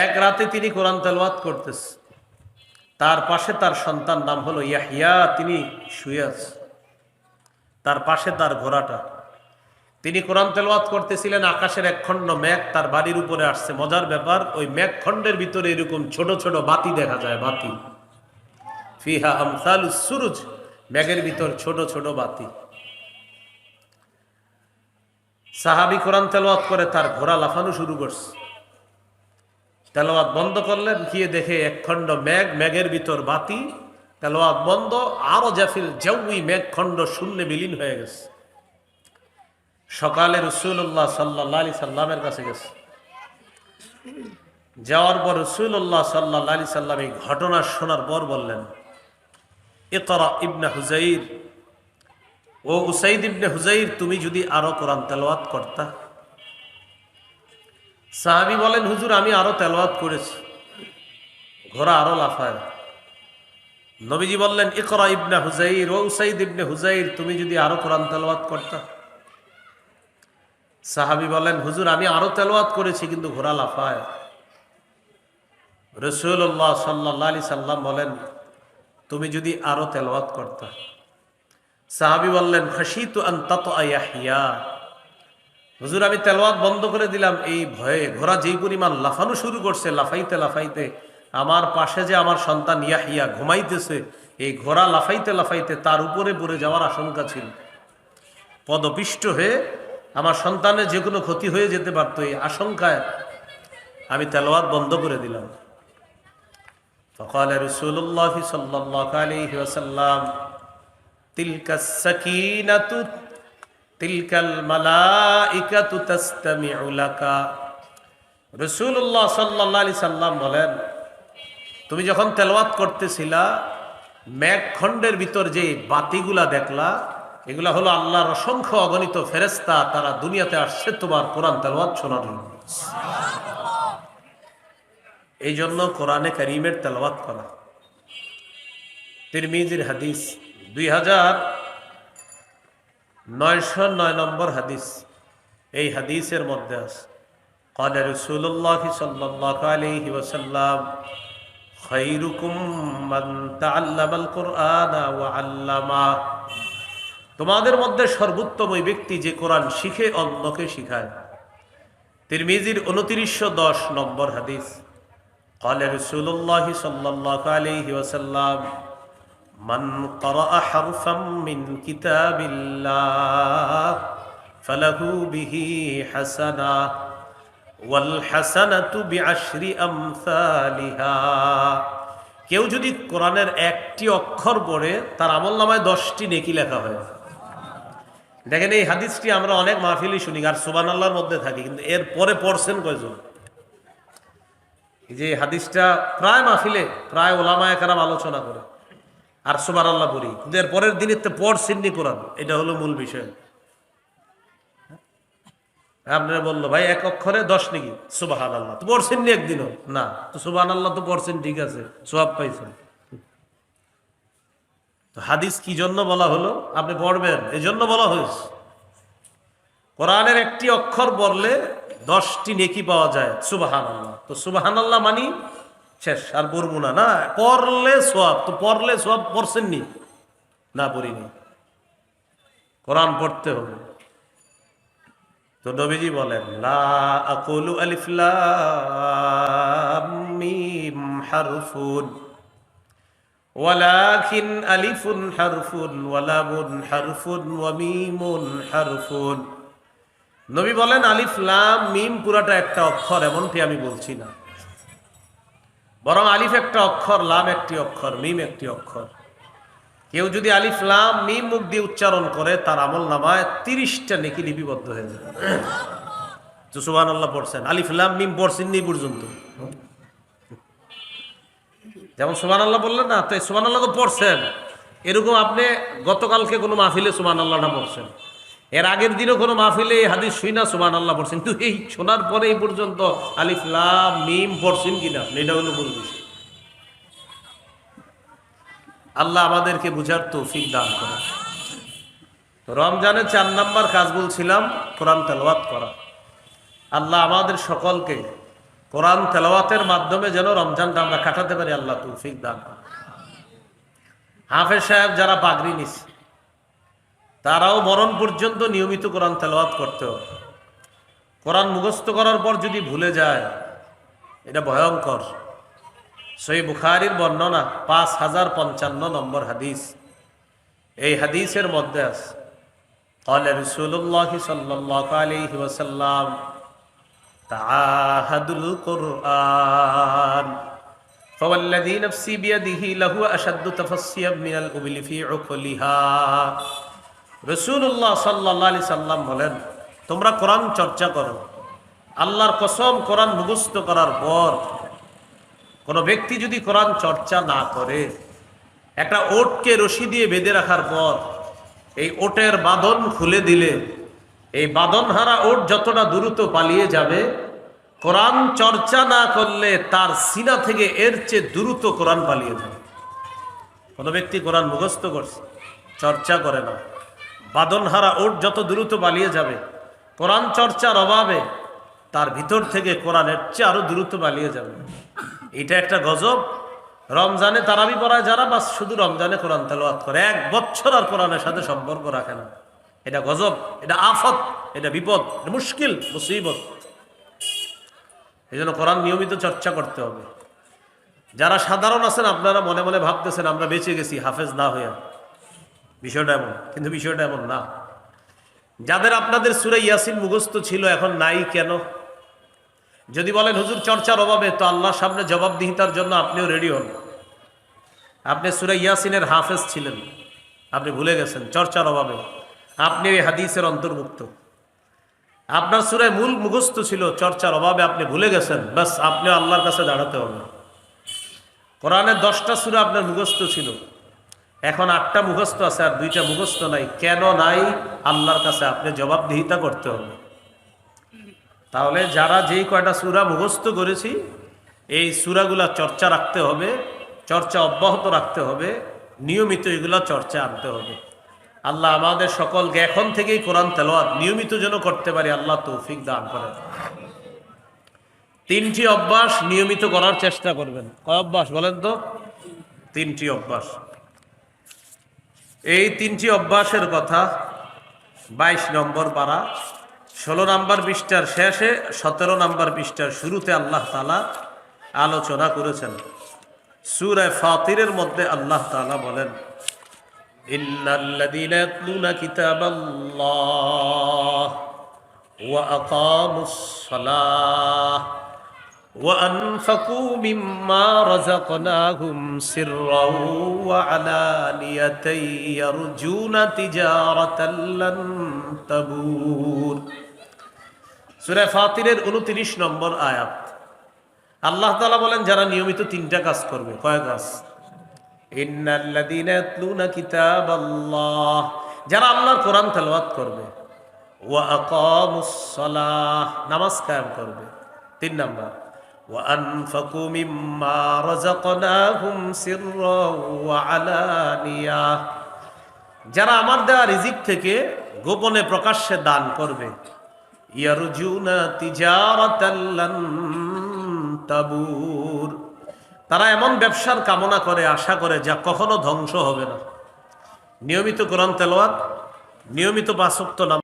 এক রাতে তিনি কোরআন তেলওয়াত করতেছে। তার পাশে তার সন্তান নাম হলো ইয়াহিয়া তিনি শুয়ে তার পাশে তার ঘোড়াটা। তিনি কোরআন তেলওয়াত করতেছিলেন, আকাশের এক খণ্ড মেঘ তার বাড়ির উপরে আসছে। মজার ব্যাপার, ওই মেঘ খণ্ডের ভিতরে এরকম ছোট ছোট বাতি দেখা যায়, বাতি। ফিহা আমসাল সুরুজ, মেঘের ভিতর ছোট ছোট বাতি। সাহাবি কোরআন তেলওয়াত করে তার ঘোড়া লাফানো শুরু করছে। তেলোয়াত বন্ধ করলেন, গিয়ে দেখে এক খণ্ড মেঘ, মেঘের ভিতর বাতি। তেলোয়াত বন্ধ, আরও জাফিল জৌই মেঘ খণ্ড শূন্যে বিলীন হয়ে গেছে। সকালে রসুল্লাহ সাল্লাহ সাল্লামের কাছে গেছে। যাওয়ার পর রসুল্লাহ সাল্লাহ আলি সাল্লাম এই ঘটনা শোনার পর বললেন, ইকরা ইবনে হুজাইর ও উসাইদ ইবনে হুজাইর তুমি যদি আরও কোরআন তেলাওয়াত করতা? সাহাবি বলেন, হুজুর, আমি আরও তেলাওয়াত করেছি। ঘোড়া আরও লাফায় নবীজি বললেন, ইকরা ইবনে হুজাইর ও উসাইদ ইবনে হুজাইর তুমি যদি আরও কোরআন তেলাওয়াত করতা? সাহাবি বলেন, হুজুর, আমি আরও তেলাওয়াত করেছি, কিন্তু ঘোড়া লাফায় রসুল্লাহ সাল্লাহ আলি সাল্লাম বলেন, তুমি যদি আরও তেলাওয়াত করতা? সাহাবি বললেন হাসি তো আন্তাত আয়াহিয়া হুজুর আমি তেলাওয়াত বন্ধ করে দিলাম এই ভয়ে ঘোড়া যেই পরিমাণ লাফানো শুরু করছে লাফাইতে লাফাইতে আমার পাশে যে আমার সন্তান ইয়াহিয়া ঘুমাইতেছে এই ঘোড়া লাফাইতে লাফাইতে তার উপরে পড়ে যাওয়ার আশঙ্কা ছিল পদপিষ্ট হয়ে আমার সন্তানের যে কোনো ক্ষতি হয়ে যেতে পারত এই আশঙ্কায় আমি তেলাওয়াত বন্ধ করে দিলাম فقال رسول الله صلى الله عليه وسلم تلك السكينة তিলকাল মালাইকাতু তাসতামিউ লাকা। রাসূলুল্লাহ সাল্লাল্লাহু আলাইহি সাল্লাম বলেন, তুমি যখন তেলাওয়াত করতেছিলা ম্যাকখণ্ডের ভিতর যে বাতিগুলা দেখলা, এগুলা হলো আল্লাহর অসংখ্য অগণিত ফেরেস্তা তারা দুনিয়াতে আসছে তোমার কোরআন তেলওয়াত শোনার জন্য। এই জন্য কোরআনে কারিমের তেলাওয়াত করা। তিরমিজির হাদিস দুই হাজার নয়শো নয় নম্বর হাদিস এই হাদিসের মধ্যে আছে قال رسول الله صلى الله عليه وسلم خيركم من تعلم القرآن وعلمه তোমাদের মধ্যে সর্বোত্তম ওই ব্যক্তি যে কোরআন শিখে অন্যকে শিখায় তিরমিজির উনত্রিশশো দশ নম্বর হাদিস قال رسول الله صلى الله عليه وسلم من قرأ حرفا من كتاب الله فله به حسنة والحسنة بعشر أمثالها কেউ যদি কোরআনের একটি অক্ষর পড়ে তার আমল নামায় দশটি নেকি লেখা হয় দেখেন এই হাদিসটি আমরা অনেক মাহফিলই শুনি আর সুবান আল্লাহর মধ্যে থাকি কিন্তু এর পরে পড়ছেন কয়জন এই যে হাদিসটা প্রায় মাহফিলে প্রায় ওলামায় কারাম আলোচনা করে আর সুবার আল্লাহ পড়ি কিন্তু এর পরের দিনের তো পর পড়ছেননি কোরআন। এটা হলো মূল বিষয়। আপনারা বলল, ভাই, এক অক্ষরে দশ নাকি? সুবাহান আল্লাহ তো পড়ছেননি একদিনও। না, তো সুবাহান আল্লাহ তো পড়ছেন ঠিক আছে। সোয়াব পাইছেন। তো হাদিস কি জন্য বলা হলো? আপনি পড়বেন। এই জন্য বলা হয়েছে। কোরআনের একটি অক্ষর পড়লে দশটি নেকি পাওয়া যায়। সুবাহান আল্লাহ তো সুবাহান আল্লাহ মানি শেষ আর পড়বো না না পড়লে সোয়াব তো পড়লে সোয়াব পড়ছেননি না পড়িনি কোরআন পড়তে হবে তো নবীজি বলেন লা আকুলু আলিফ লাম মিম হারফুন ولكن ألف حرف ولام حرف وميم حرف নবী বলেন আলিফ লাম মিম পুরাটা একটা অক্ষর এমনটি আমি বলছি না বরং আলিফ একটা অক্ষর, লাম একটি অক্ষর, মিম একটি অক্ষর। কেউ যদি আলিফ, লাম, মিম মুখ দিয়ে উচ্চারণ করে, তার আমল নামায় তিরিশটা নেকি লিপিবদ্ধ হয়ে যাবে। তো সুবান আল্লাহ পড়ছেন। আলিফ, লাম, মিম পড়ছেন নি পর্যন্ত। যেমন সুবান আল্লাহ বললেন না, তো সুবান আল্লাহ তো পড়ছেন। এরকম আপনি গতকালকে কোনো মাহফিলে সুবান আল্লাহটা পড়ছেন। এর আগের দিনও কোনো মাহফিলে হাদিস শুই না আল্লাহ পড়ছেন। কিন্তু এই শোনার পরে এই পর্যন্ত আলিফ, লাম, মিম পড়ছেন কিনা? এটা হলো মূল বিষয়। আল্লাহ আমাদেরকে বুঝার তৌফিক দান করে রমজানের চার নাম্বার কাজ বলছিলাম, কোরআন তেলওয়াত করা। আল্লাহ আমাদের সকলকে কোরআন তেলাওয়াতের মাধ্যমে যেন রমজানটা আমরা কাটাতে পারি, আল্লাহ তৌফিক দান। হাফেজ সাহেব যারা পাগড়ি নিস তারাও মরণ পর্যন্ত নিয়মিত কোরআন তেলাওয়াত করতে হবে কোরআন মুখস্থ করার পর যদি ভুলে যায় এটা ভয়ঙ্কর সই বুখারির বর্ণনা পাঁচ হাজার পঞ্চান্ন নম্বর হাদিস এই হাদিসের মধ্যে আছে قال رسول الله صلى الله عليه وسلم تعاهدوا القرآن فوالذي نفسي بيده له أشد تفصيا من الأبل في عقلها রসুল্লাহ সাল্লাহ আলি সাল্লাম বলেন, তোমরা কোরআন চর্চা করো। আল্লাহর কসম কোরআন মুখস্থ করার পর কোনো ব্যক্তি যদি কোরআন চর্চা না করে, একটা ওটকে রশি দিয়ে বেঁধে রাখার পর এই ওটের বাঁধন খুলে দিলে, এই বাঁধনহারা ওট যতটা দ্রুত পালিয়ে যাবে, কোরআন চর্চা না করলে তার সিনা থেকে এর চেয়ে দ্রুত কোরআন পালিয়ে যাবে। কোনো ব্যক্তি কোরআন মুখস্থ করছে, চর্চা করে না। বাদনহারা ওট যত দ্রুত পালিয়ে যাবে, কোরআন চর্চার অভাবে তার ভিতর থেকে কোরআনের চেয়ে আরও দ্রুত পালিয়ে যাবে। এটা একটা গজব। রমজানে তারাবি পড়ায় যারা, বাস শুধু রমজানে কোরআন তেলাওয়াত করে। এক বছর আর কোরআনের সাথে সম্পর্ক রাখে না। এটা গজব, এটা আফত, এটা বিপদ, এটা মুশকিল, মুসিবত। এই জন্য কোরআন নিয়মিত চর্চা করতে হবে। যারা সাধারণ আছেন, আপনারা মনে মনে ভাবতেছেন, আমরা বেঁচে গেছি, হাফেজ না হয়ে বিষয়টা এমন, কিন্তু বিষয়টা এমন না। যাদের আপনাদের সুরে ইয়াসিন মুখস্থ ছিল, এখন নাই কেন? যদি বলেন, হুজুর, চর্চার অভাবে তো আল্লাহর সামনে জবাবদিহিতার জন্য আপনিও রেডি হন। আপনি সুরে ইয়াসিনের হাফেজ ছিলেন। আপনি ভুলে গেছেন, চর্চার অভাবে। আপনি ওই হাদিসের অন্তর্ভুক্ত। আপনার সুরে মূল মুখস্থ ছিল, চর্চার অভাবে আপনি ভুলে গেছেন, ব্যাস আপনি আল্লাহর কাছে দাঁড়াতে হবে। কোরআনের দশটা সুরে আপনার মুখস্থ ছিল। এখন আটটা মুখস্থ আছে আর দুইটা মুখস্থ নাই। কেন নাই? আল্লাহর কাছে আপনি জবাবদিহিতা করতে হবে। তাহলে যারা যেই কয়টা সুরা মুখস্থ করেছি, এই সুরাগুলা চর্চা রাখতে হবে, চর্চা অব্যাহত রাখতে হবে, নিয়মিত এগুলা চর্চা আনতে হবে। আল্লাহ আমাদের সকলকে এখন থেকেই কোরআন তেলোয়াত নিয়মিত যেন করতে পারি, আল্লাহ তৌফিক দান করেন। তিনটি অভ্যাস নিয়মিত করার চেষ্টা করবেন। কয় অভ্যাস বলেন তো? তিনটি অভ্যাস। এই তিনটি অভ্যাসের কথা বাইশ নম্বর পারা, ষোলো নম্বর পৃষ্ঠার শেষে সতেরো নম্বর পৃষ্ঠার শুরুতে আল্লাহ তালা আলোচনা করেছেন। সুরায় ফাতিরের মধ্যে আল্লাহ তালা বলেন, ইন্নাল্লাযীনা কিতাবাল্লাহ وأنفقوا مما رزقناهم سرا وعلانية يرجون تجارة لن تبور সুরে ফাতিরের উনত্রিশ নম্বর আয়াত আল্লাহ তালা বলেন যারা নিয়মিত তিনটা কাজ করবে কয় কাজ ইন্নাল্লাযীনা ইয়াতলুনা কিতাবাল্লাহ যারা আল্লাহর কোরআন তেলাওয়াত করবে ওয়া আকামুস সালাহ নামাজ কায়েম করবে তিন নাম্বার وأنفقوا مما رزقناهم سرا وعلانية যারা আমার দেওয়া রিজিক থেকে গোপনে প্রকাশ্যে দান করবে ইয়ারজুনা তিজারাতাল্লান তাবুর তারা এমন ব্যবসার কামনা করে আশা করে যা কখনো ধ্বংস হবে না নিয়মিত কোরআন তেলাওয়াত নিয়মিত বাসক্ত নাম